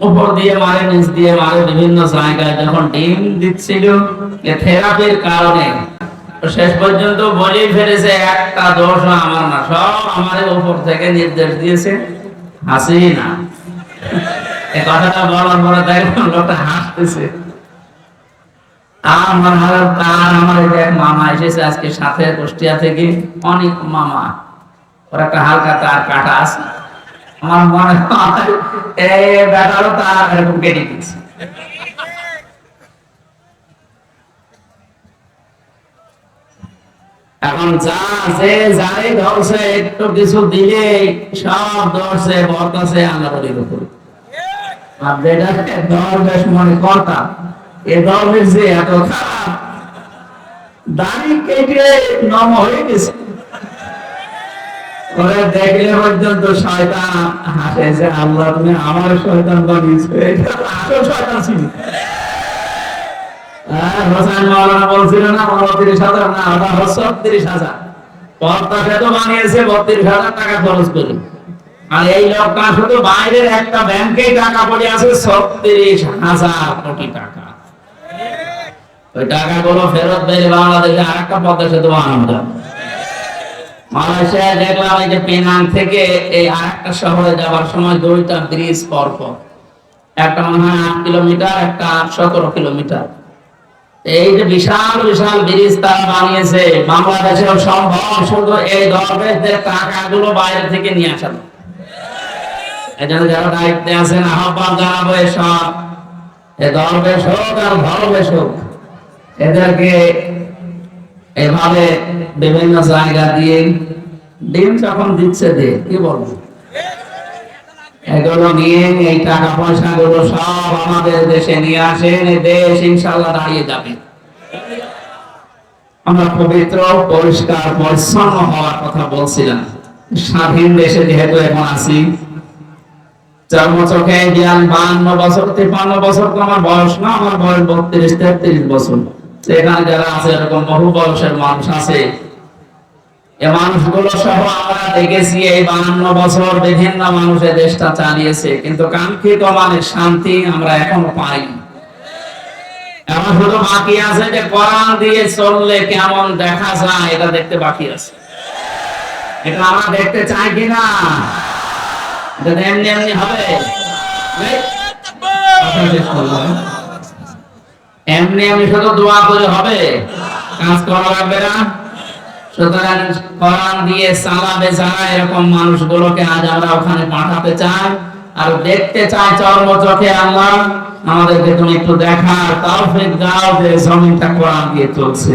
উপর দিয়ে মারে, নিচ দিয়ে মারে, বিভিন্ন জায়গায় যখন ডিম দিচ্ছিল এ থেরাপির কারণে শেষ পর্যন্ত বলেই ফেলেছে, একটা দোষ আমার না, সব আমার উপর থেকে নির্দেশ দিয়েছে হাসি না এই কথাটা বলার পরে দেখলাম লোকটা হাসতেছে। আর মনে তার আমার এক মামা এসেছে আজকে সাথে কুষ্টিয়া থেকে, অনেক মামা। ওর একটা হালকা তার কাটা আছে। আমার মনে হয় এই ব্যাটারও তার এরকম কেটে এখন যা যে যাই ধরছে, একটু কিছু দিলে সব ধরছে উপর আর যেটা দরবেশ মনে কর্তা, এ দরবেশ যে এত খারাপ, দাড়ি কেটে নম হয়ে গেছে। ওরা দেখলে পর্যন্ত শয়তান হাসে যে আল্লাহ তুমি আমার শয়তান বানিয়েছো। এটা শয়তান ছিল। হ্যাঁ, বত্রিশ হাজার। টাকা খরচ করে। আর এই লোকটা শুধু বাইরের একটা ব্যাংকে টাকা পড়ে আছে ছত্রিশ হাজার টাকা। ওই টাকাগুলো ফেরত দেয় বাংলাদেশে আর একটা পদ্মা সেতু বানানো যাবে মালয়েশিয়ায় দেখলাম এই যে পেনাং থেকে এই আরেকটা শহরে যাওয়ার সময় দুইটা ব্রিজ পর পর একটা মনে হয় আট কিলোমিটার, একটা সতেরো কিলোমিটার। এই যে বিশাল বিশাল ব্রিজ তারা বানিয়েছে, বাংলাদেশেও সম্ভব শুধু এই দরবেশদের টাকাগুলো বাইরে থেকে নিয়ে আসানো এই জন্য যারা দায়িত্বে আছেন, আহ্বান জানাব এসব। এ দরবেশ হোক আর ধর্মেশ হোক, এদেরকে এভাবে বিভিন্ন জায়গা দিয়ে ডিম যখন দিচ্ছে দে, কি বলব? এগুলো নিয়ে এই টাকা পয়সা গুলো সব আমাদের দেশে নিয়ে আসেন দেশ ইনশাল্লাহ দাঁড়িয়ে যাবে। আমরা পবিত্র, পরিষ্কার, পরিচ্ছন্ন হওয়ার কথা বলছিলাম। স্বাধীন দেশে যেহেতু এখন আছি, জন্ম চোখে জ্ঞান বান্ন বছর, তিপ্পান্ন বছর তো আমার বয়স না, আমার বয়স বত্রিশ, তেত্রিশ বছর। সেখানে যারা আছে এরকম বহু বয়সের মানুষ আছে। এ মানুষগুলো সহ আমরা দেখেছি এই বান্ন বছর বিভিন্ন মানুষের দেশটা চালিয়েছে কিন্তু কাঙ্ক্ষিত মানের শান্তি আমরা এখনও পাই এখন শুধু বাকি আছে যে কোরআন দিয়ে চললে কেমন দেখা যায় এটা দেখতে বাকি আছে। এটা আমরা দেখতে চাই কিনা? এটা এমনি এমনি হবে এই, কথা শেষ করলাম। এমনি এমনি শুধু দোয়া করে হবে। কাজ করা লাগবে না। সুতরাং কোরআন দিয়ে চালাবে যারা এরকম মানুষগুলোকে আজ আমরা ওখানে পাঠাতে চাই আর দেখতে চাই চর্ম চোখে আল্লাহ আমাদেরকে তুমি একটু দেখার তাওফিক দাও যে জমিনটা কোরআন দিয়ে চলছে।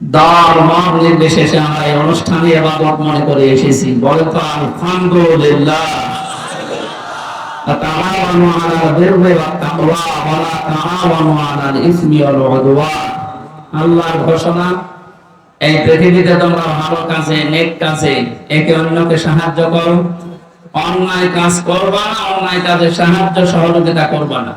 দল মত নির্বিশেষে আমরা এই অনুষ্ঠানে এবাদত মনে করে এসেছি। বলে আলহামদুলিল্লাহ تعاونوا على البر والتقوى ولا تعاونوا على الاثم والعدوان আল্লাহর ঘোষণা এই পৃথিবীতে তোমরা ভালো কাজে নেক কাজে একে অন্যকে সাহায্য করো অন্যায় কাজ করবা না অন্যায় কাজে সাহায্য সহযোগিতা করবা না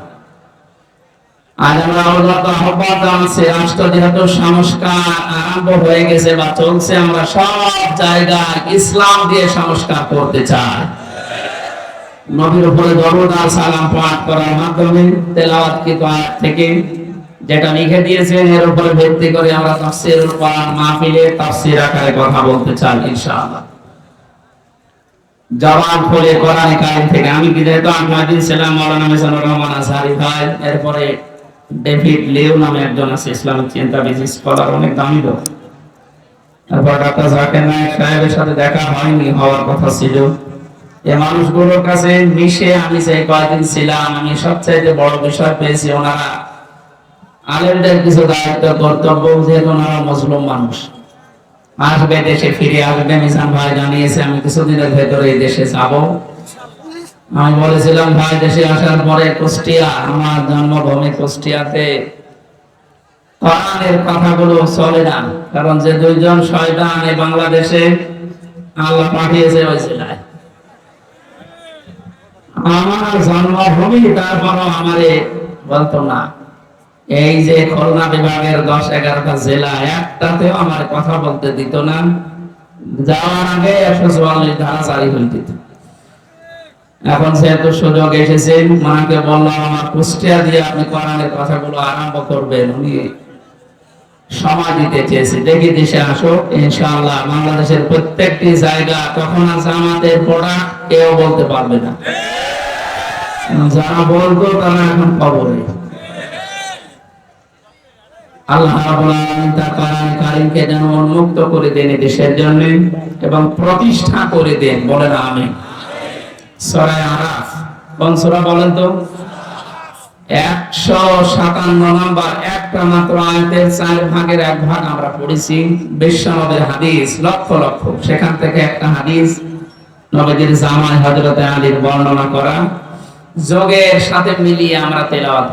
আজ আমরা অবগত আহ্বান জানাচ্ছি রাষ্ট্র যেহেতু সংস্কার আরম্ভ হয়ে গেছে বা চলছে আমরা সব জায়গায় ইসলাম দিয়ে সংস্কার করতে চাই নবীর উপরে দরুদ আর সালাম পাঠ করার মাধ্যমে তেলাওয়াত কি থেকে? যেটা লিখে দিয়েছেন, এর উপরে ভিত্তি করে আমরা তাফসীরুল কোরআন মাহফিলে তাফসীর আকারে কথা বলতে চাই ইনশাআল্লাহ। জবান খুলে কোরআন কারিম থেকে আমি কি যেহেতু আহমদিন ছিলাম মাওলানা মিজানুর রহমান আজহারি ভাই, এরপরে ডেভিড লিও নামে একজন আছে, ইসলামিক চিন্তাবিদ স্কলার, অনেক দামি লোক। তারপর ডাক্তার জাকির নায়েক সাহেবের সাথে দেখা হয়নি, হওয়ার কথা ছিল। এই মানুষগুলোর কাছে মিশে আমি যে কয়েকদিন ছিলাম, আমি সবচাইতে বড় বিষয় পেয়েছি ওনারা আলেমদের কিছু দায়িত্ব, কর্তব্য যেহেতু ওনারা মজলুম মানুষ। আসবে, দেশে ফিরে আসবে, মিজান ভাই জানিয়েছে, আমি কিছুদিনের ভেতরে এই দেশে যাব। আমি বলেছিলাম, ভাই, দেশে আসার পরে কুষ্টিয়া, আমার জন্মভূমি কুষ্টিয়াতে। কোরআনের কথাগুলো চলে না, কারণ যে দুইজন শয়তান এই বাংলাদেশে আল্লাহ পাঠিয়েছে জেলায়। আমার জন্মভূমি, তারপরও আমারে বলতো না। এই যে খুলনা বিভাগের দশ এগারোটা জেলা, একটাতেও আমার কথা বলতে দিত না। যাওয়ার আগে একশো চুয়াল্লিশ ধারা জারি হয়ে দিত। এখন যেহেতু সুযোগ এসেছে, মাকে বললাম, আমার কুষ্টিয়া দিয়ে আপনি কোরআনের কথাগুলো আরম্ভ করবেন। উনি দিতে দেখি দেশে আসো বাংলাদেশের প্রত্যেকটি জায়গা কেউ বলতে পারবে না। যারা তারা এখন আল্লাহ যেন উন্মুক্ত করে দেন দেশের জন্য এবং প্রতিষ্ঠা করে দেন। বলেন আমিন। সূরা আরাফ। কোন বলেন তো? একশো সাতান্ন একটা মাত্র চার ভাগের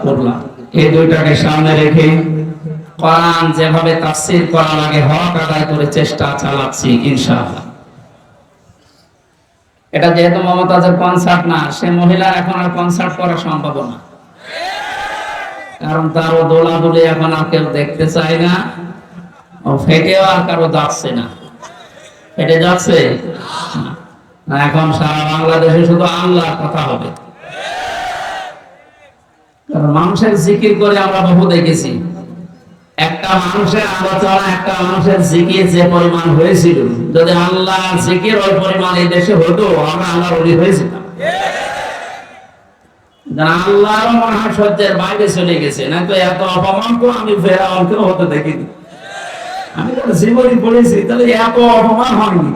করলাম। এই দুইটাকে সামনে রেখে যেভাবে তাফসীর করা লাগে হক আদায় করে চেষ্টা চালাচ্ছি, ইনশাআল্লাহ। এটা যেহেতু মমতাজের কনসার্ট না, সে মহিলার এখন আর কনসার্ট করা সম্ভব না। কারণ তারও দোলাদুলি এখন আর কেউ দেখতে চায় না। ও ফেটেও আর কারও যাচ্ছে না। ফেটে যাচ্ছে? না, এখন সারা বাংলাদেশে শুধু আল্লাহর কথা হবে। কারণ মানুষের জিকির করে আমরা বহু দেখেছি। একটা মানুষের আলোচনা একটা মানুষের জিকির যে পরিমাণ হয়েছিল, যদি আল্লাহ জিকির ওই পরিমাণ এই দেশে হতো, আমরা আল্লাহর অলি হয়েছিলাম। আল্লাহর মহাসজ্জের বাইরে চলে গেছে। না তো এত অপমান তো আমি হতে দেখিনি আমি তো তাহলে এত অপমান হয়নি।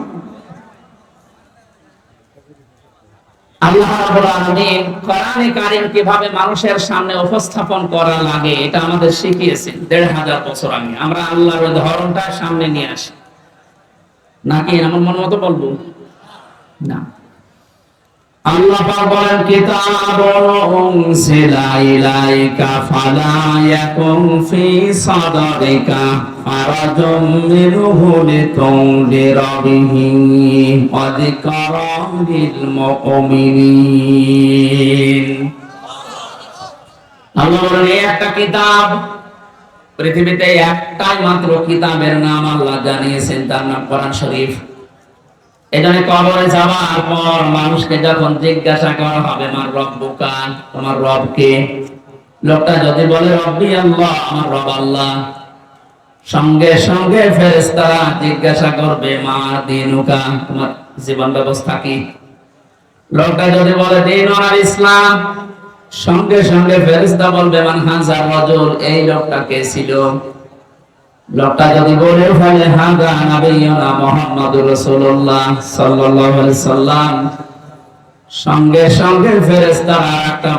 কীভাবে মানুষের সামনে উপস্থাপন করা লাগে, এটা আমাদের শিখিয়েছেন দেড় হাজার বছর আগে। আমরা আল্লাহর ধরনটা সামনে নিয়ে আসি। নাকি এমন মন মতো বলব? না। আল্লাহ পাক ইয়াকুম ফি ফারাজুম মুমিনিন. আল্লাহ বলেন একটা কিতাব, পৃথিবীতে একটাই মাত্র কিতাবের নাম আল্লাহ জানিয়েছেন তার নাম কোরআন শরীফ। এজন্য কবরে যাওয়ার পর মানুষকে যখন জিজ্ঞাসা করা হবে, আমার রব বুকান তোমার রব কে? লোকটা যদি বলে, রব্বি আল্লাহ, আমার রব আল্লাহ। সঙ্গে সঙ্গে ফেরেশতারা জিজ্ঞাসা করবে, মা দিনুকা, তোমার জীবন ব্যবস্থা কি? লোকটা যদি বলে, দিন আর ইসলাম। সঙ্গে সঙ্গে ফেরেশতা বলবে, মান হাজার রজুল, এই লোকটা কে ছিল? লোকটা যদি বলে ফেলে সঙ্গে সঙ্গে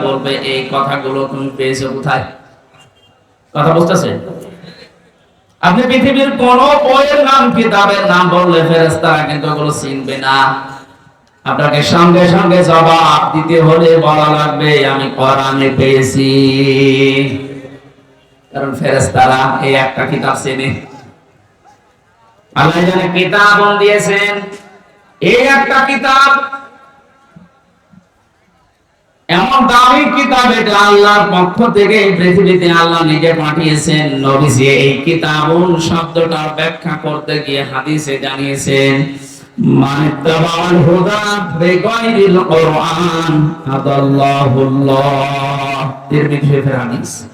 বলবে, এই কথাগুলো তুমি পেয়েছ কোথায়? কথা বুঝতেছে? আপনি পৃথিবীর কোন বইয়ের নাম, কিতাবের নাম বললে ফেরেশতারা কিন্তু ওগুলো চিনবে না। আপনাকে সঙ্গে সঙ্গে জবাব দিতে হলে বলা লাগবে, আমি কোরআনে পেয়েছি। কারণ ফেরেশতারা এই একটা কিতাব চেনে। আল্লাহ কিতাব দিয়েছেন। এই একটা কিতাব এমন দামি কিতাব এটা আল্লাহর পক্ষ থেকে পৃথিবীতে আল্লাহ নিজে পাঠিয়েছেন। নবীজি এই শব্দটার ব্যাখ্যা করতে গিয়ে হাদিসে জানিয়েছেন হাদিস।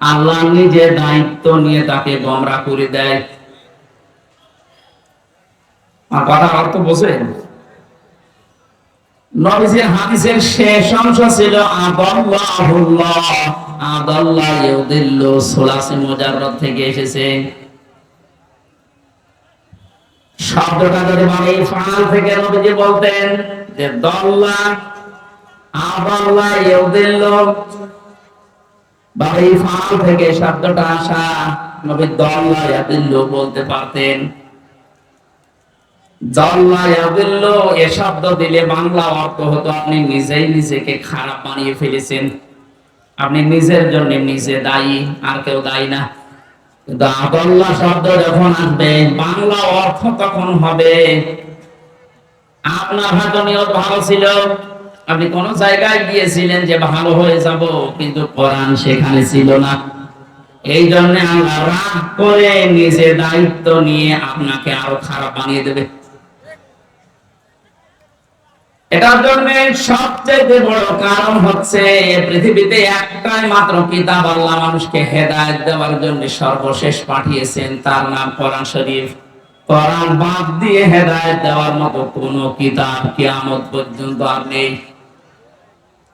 আল্লাহ নিজে দায়িত্ব নিয়ে তাকে গমরা করে দেয়। আর কথার অর্থ হাদিসের শেষ অংশ ছিল সুলাসি থেকে এসেছে। শব্দটা যদি মানে ফাল থেকে নবীজি বলতেন যে, দল্লা বা এই ফাল থেকে শব্দটা আসা বলতে পারতেন। এ শব্দ দিলে বাংলা অর্থ হতো আপনি নিজেই নিজেকে খারাপ বানিয়ে ফেলেছেন। আপনি নিজের জন্য নিজে দায়ী, আর কেউ দায়ী না। কিন্তু আদল্লা শব্দ যখন আসবে, বাংলা অর্থ তখন হবে। আপনার হয়তো ভালো ছিল। আপনি কোন জায়গায় গিয়েছিলেন যে ভালো হয়ে যাব, কিন্তু কোরআন সেখানে ছিল না। এই জন্য আল্লাহ রাগ করে নিজে দায়িত্ব নিয়ে আপনাকে আরও খারাপ বানিয়ে দেবে। এটার জন্য সবচেয়ে বড় কারণ হচ্ছে, পৃথিবীতে একটাই মাত্র কিতাব আল্লাহ মানুষকে হেদায়ত দেওয়ার জন্য সর্বশেষ পাঠিয়েছেন, তার নাম কোরআন শরীফ। কোরআন বাদ দিয়ে হেদায়ত দেওয়ার মতো কোন কিতাব কিয়ামত পর্যন্ত আর নেই।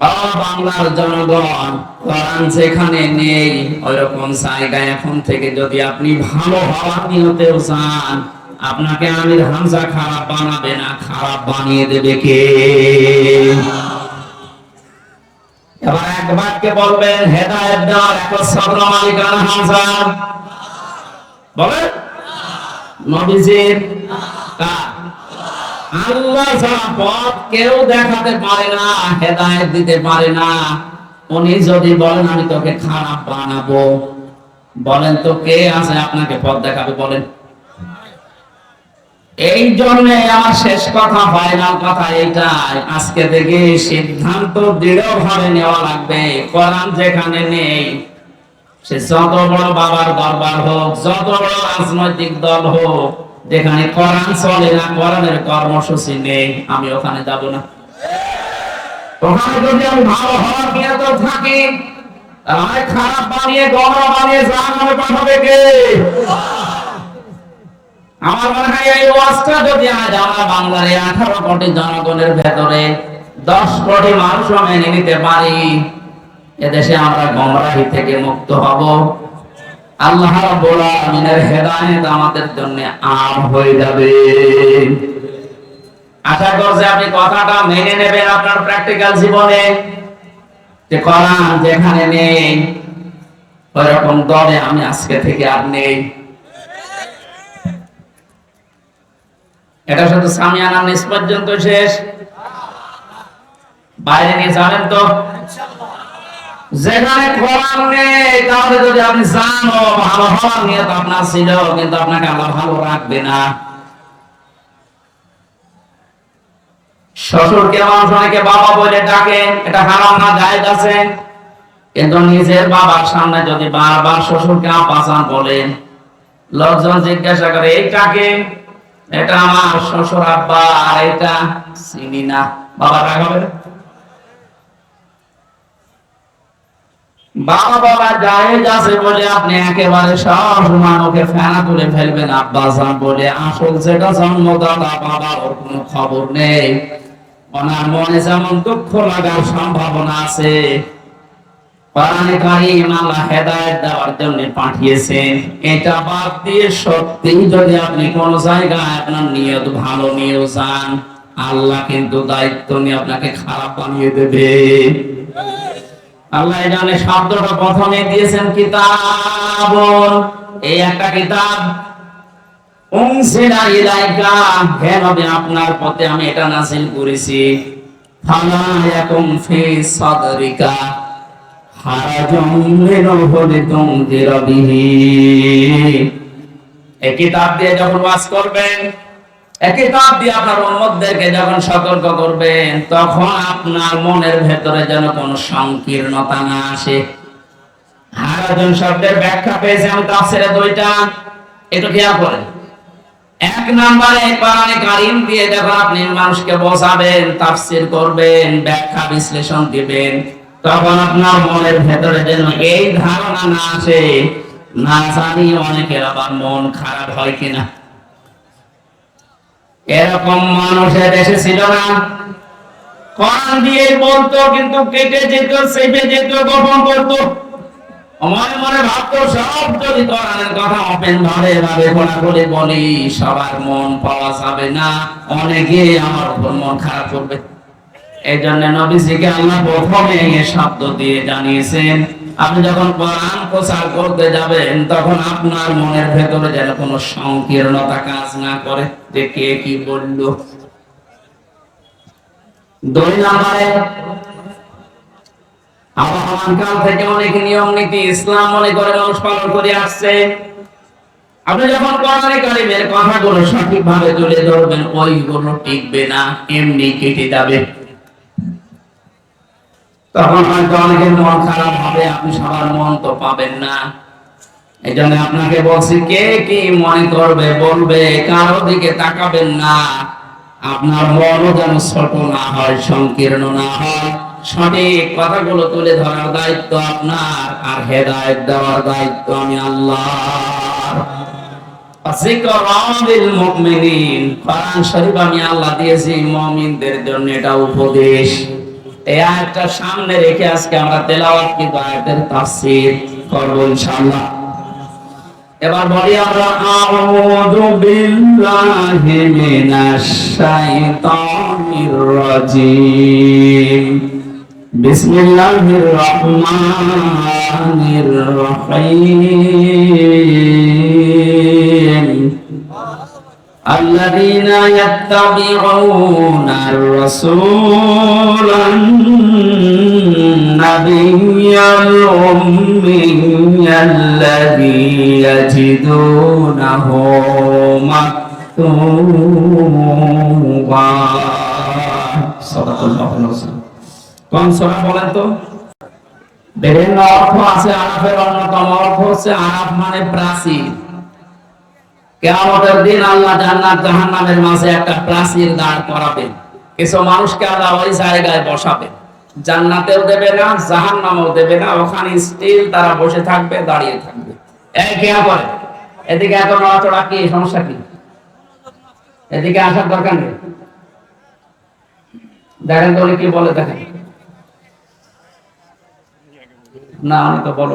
বাংলার জনগণ কোরআন যেখানে নেই, ওইরকম জায়গায় এখন থেকে যদি আপনি ভালো হওয়ার নিয়তেও চান আপনাকে আমির হামজা খারাপ বানাবে না, খারাপ বানিয়ে দেবে কে? এবার এক বাক্যে বলবেন, হেদায়েত দেওয়ার একচ্ছত্র মালিকানা হামজা। বলেন। নবীজির কার? আল্লাহ ছাড়া পথ কেউ দেখাতে পারে না দিতে পারে না। উনি যদি বলেন, আমি তোকে খারাপ বানাবো। বলেন তো কে আছে আপনাকে পথ দেখাবে? বলেন। এই জন্য আমার শেষ কথা ফাইনাল কথা এইটাই। আজকে থেকে সিদ্ধান্ত দৃঢ়ভাবে নেওয়া লাগবে। কোরআন যেখানে নেই, সে যত বড় বাবার দরবার হোক, যত বড় রাজনৈতিক দল হোক যেখানে কোরআন চলে না, কোরআনের কর্মসূচি নেই, আমি ওখানে যাব না। ওখানে যদি আমি ভালো হওয়ার থাকি খারাপ বানিয়ে বানিয়ে পাঠাবে কে? আমার মনে হয় এই ওয়াজটা যদি আজ বাংলার এই আঠারো কোটি জনগণের ভেতরে দশ কোটি মানুষও মেনে নিতে পারি, এদেশে আমরা গমরাহি থেকে মুক্ত হব। আল্লাহ রাব্বুল আলামিনের হেদায়েত আমাদের জন্য আম হয়ে যাবে। আশা করছি আপনি কথাটা মেনে নেবেন আপনার প্র্যাকটিক্যাল জীবনে। যে কোরআন যেখানে নেই, ওইরকম দলে আমি আজকে থেকে আর নেই। এটা শুধু সামিয়ানা নিস পর্যন্ত শেষ। বাইরে নিয়ে যাবেন তো? যেখানে তাহলে যদি আপনি জানো, ভালো হওয়ার আপনার ছিল, কিন্তু আপনাকে আল্লাহ ভালো রাখবে না। শ্বশুরকে মানুষ অনেকে বাবা বলে ডাকে এটা হারাম না আছে। কিন্তু নিজের বাবার সামনে যদি বারবার শ্বশুরকে আপাচান বলেন, লোকজন জিজ্ঞাসা করে, এই কাকে? এটা আমার শ্বশুর আব্বা, আর এটা চিনি না। বাবা রাগ হবে বাবা বাবা জায়েজ আছে বলে আপনি একেবারে সব ফেনা তুলে ফেলবেন। আব্বা জান বলে, আসল যেটা জন্মদাতা, বাবার খবর নেই। ওনার মনে যেমন দুঃখ লাগার সম্ভাবনা আছে। আল্লাহ দেওয়ার জন্য পাঠিয়েছেন। এটা বাদ দিয়ে সত্যি যদি আপনি কোন জায়গায় আপনার নিয়ত ভালো নিয়েও যান, আল্লাহ কিন্তু দায়িত্ব নিয়ে আপনাকে খারাপ বানিয়ে দেবে। আল্লাহ জানে শব্দটা প্রথমে দিয়েছেন কিতাব এই একটা কিতাব আপনার পথে আমি এটা নাযিল করেছি। ফালা এই কিতাব দিয়ে যখন বাস করবেন কিতাব দিয়ে আপনার উম্মতদেরকে যখন সতর্ক করবেন, তখন আপনার মনের ভেতরে যেন কোনো সংকীর্ণতা না আসে। হারাজন শব্দের ব্যাখ্যা পেয়েছে আমি তাফসিরে দুইটা। একটু খেয়াল করেন। এক নম্বরে কোরআনে কারিম দিয়ে যখন আপনি মানুষকে বোঝাবেন, তাফসির করবেন, ব্যাখ্যা বিশ্লেষণ দিবেন, তখন আপনার মনের ভেতরে যেন এই ধারণা না আসে, না জানি অনেকের আবার মন খারাপ হয় কিনা। এরকম মানুষের দেশে ছিল না। কোরআন দিয়ে বলতো, কিন্তু কেটে যেত, চেপে যেত, গোপন করতো। মনে মনে ভাবতো, সব যদি কোরআনের কথা ওপেন ধরে ভাবে বলি, সবার মন পাওয়া যাবে না। অনেকে আমার উপর মন খারাপ করবে। এই জন্য নবীজিকে আল্লাহ প্রথমে এ শব্দ দিয়ে জানিয়েছেন আপনি যখন কোরআন প্রচার করতে যাবেন, তখন আপনার মনের ভেতরে যেন কোনো সংকীর্ণতা কাজ না করে। যে কে কি বলল? দুই নম্বরে থেকে অনেক নিয়ম নীতি ইসলাম মনে করে মানুষ পালন করে আসছে। আপনি যখন কোরআনে কারিমের কথাগুলো সঠিকভাবে তুলে ধরবেন, ওইগুলো টিকবে না, এমনি কেটে যাবে। তখন হয়তো অনেকের মন খারাপ হবে, আপনি সবার মন তো পাবেন না। এই জন্য আপনাকে বলছি, কে কি মনে করবে, বলবে, কারও দিকে তাকাবেন না। আপনার যেন ছোট না হয়, সংকীর্ণ না হয়। সঠিক কথাগুলো তুলে ধরার দায়িত্ব আপনার, আর হেদায়ত দেওয়ার দায়িত্ব আমি আল্লাহ শরীফ আমি আল্লাহ দিয়েছি মুমিনদের জন্য, এটা উপদেশ। এই আয়াতটা সামনে রেখে আজকে আমরা তেলাওয়াত কিন্তু আয়াতের তাফসীর করব ইনশাআল্লাহ। এবার বলি আমরা, আউযু বিল্লাহি মিনাশ শাইতানির রাজিম। বিসমিল্লাহির রহমানির রহিম। الذين يتبعون الرسول النبي الأمي الذي يجدونه مكتوبا صدق الله العظيم কোন সূরা বলেন তো বিভিন্ন অর্থ আছে আরাফের অন্যতম অর্থ হচ্ছে আরাফ মানে প্রাচীর কেয়ামতের দিন আল্লাহ জান্নাত জাহান্নামের মাঝে একটা প্রাচীর দাঁড় করাবেন কিছু মানুষকে আল্লাহ ওই জায়গায় বসাবে। জান্নাতেও দেবে না, জাহান্নামেও দেবে না, ওখানে স্টিল তারা বসে থাকবে, দাঁড়িয়ে থাকবে। এই কেয়া করে এদিকে এত নড়াচড়া কি, সমস্যা কি? এদিকে আসার দরকার নেই। দেখেন তো কি বলে দেখেন। না আমি তো বলো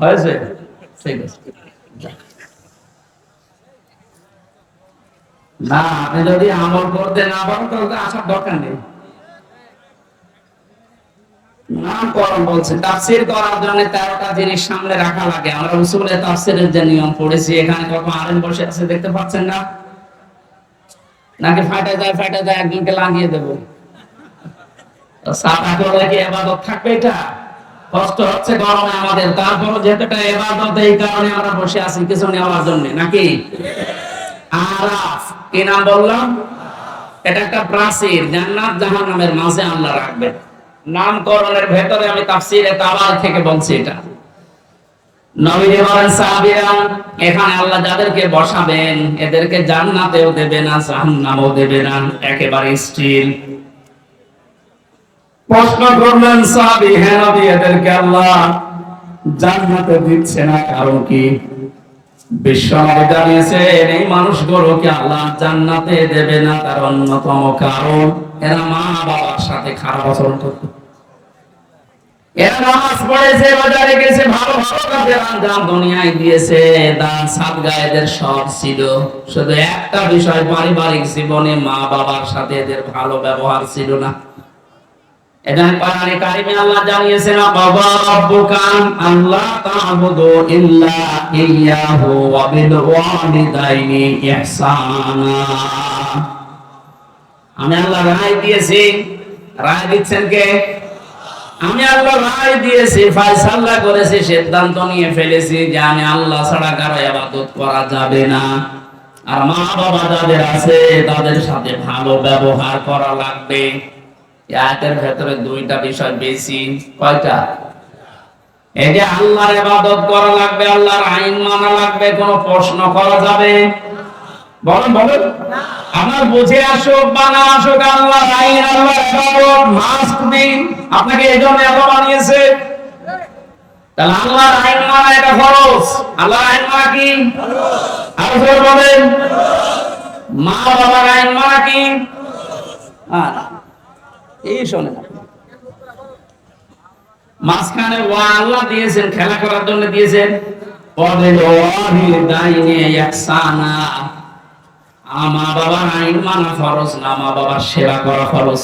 হয়েছে? ঠিক আছে। না, আপনি যদি আমল করতে না পারেন, তাহলে আসার দরকার নেই। নামকরণ বলছে, তাফসির করার জন্য তেরোটা জিনিস সামনে রাখা লাগে। আমরা উসুলে তাফসিরের যে নিয়ম পড়েছি, এখানে কত আলেম বসে আছে, দেখতে পাচ্ছেন না? নাকি ফাটা যায় ফাটা যায়, একজনকে লাগিয়ে দেবো? সাদা করে কি এবাদত থাকবে এটা? কষ্ট হচ্ছে গরমে আমাদের তারপর যেহেতু এটা এবাদত, এই কারণে আমরা বসে আছি, কিছু নেওয়ার জন্য, নাকি? আরাফ কি নাম বললাম? এটা একটা প্রাচীর, জান্নাত জাহান্নামের মাঝে আল্লাহ রাখবেন। নামকরণের ভেতরে আমি তাফসিরে তাবার থেকে বলছি এটা। বলেন এখানে আল্লাহ যাদেরকে বসাবেন, এদেরকে জান্নাতেও দেবে না দেবে না, একেবারে স্টিল প্রশ্ন করলেন হ্যাঁ নবী, এদেরকে আল্লাহ জান্নাতে দিচ্ছে না কারণ কি? বিশ্বনবী জানিয়েছেন এই মানুষগুলোকে আল্লাহ জান্নাতে দেবে না, তার অন্যতম কারণ এরা মা বাবার সাথে খারাপ আচরণ করত। একটা বিষয়, পারিবারিক জীবনে মা বাবার সাথে এদের ভালো ব্যবহার ছিল না। কোরআনে কারিমে আল্লাহ জানিয়েছেন বাবা রব্বুকান আল্লাহ ইল্লা ইয়াহু ওয়া বিল ওয়ালিদাইনি ইহসানা। আমি আল্লাহ রায় দিয়েছি। রায় দিচ্ছেন কে? আমি আল্লাহ রায় দিয়েছি, ফয়সালা করেছি, সিদ্ধান্ত নিয়ে ফেলেছি যে আমি আল্লাহ ছাড়া কারও ইবাদত করা যাবে না। আর মা বাবা যাদের আছে, তাদের সাথে ভালো ব্যবহার করা লাগবে। আয়াতের ভেতরে দুইটা বিষয় বেশি। কয়টা? এই যে আল্লাহর ইবাদত করা লাগবে আল্লাহর আইন মানা লাগবে কোনো প্রশ্ন করা যাবে? বলেন বলেন। আমার বুঝে আসুক বা না আসুক আল্লাহর আইন আল্লাহর ইবাদত মাস্ট বি আপনাকে এই জন্য এত বানিয়েছে। তাহলে আল্লাহর আইন মানা এটা খরচ আল্লাহর আইন মানা কি? আরও বলেন। মা বাবার আইন মানা কি? আহ, এই শোনেন। মাঝখানে ও আল্লাহ দিয়েছেন, খেলা করার জন্য দিয়েছেন। পদের ওয়াহিদাইনে ইহসানা আমা বাবার আইন মানা ফরজ না মা বাবার সেবা করা ফরজ।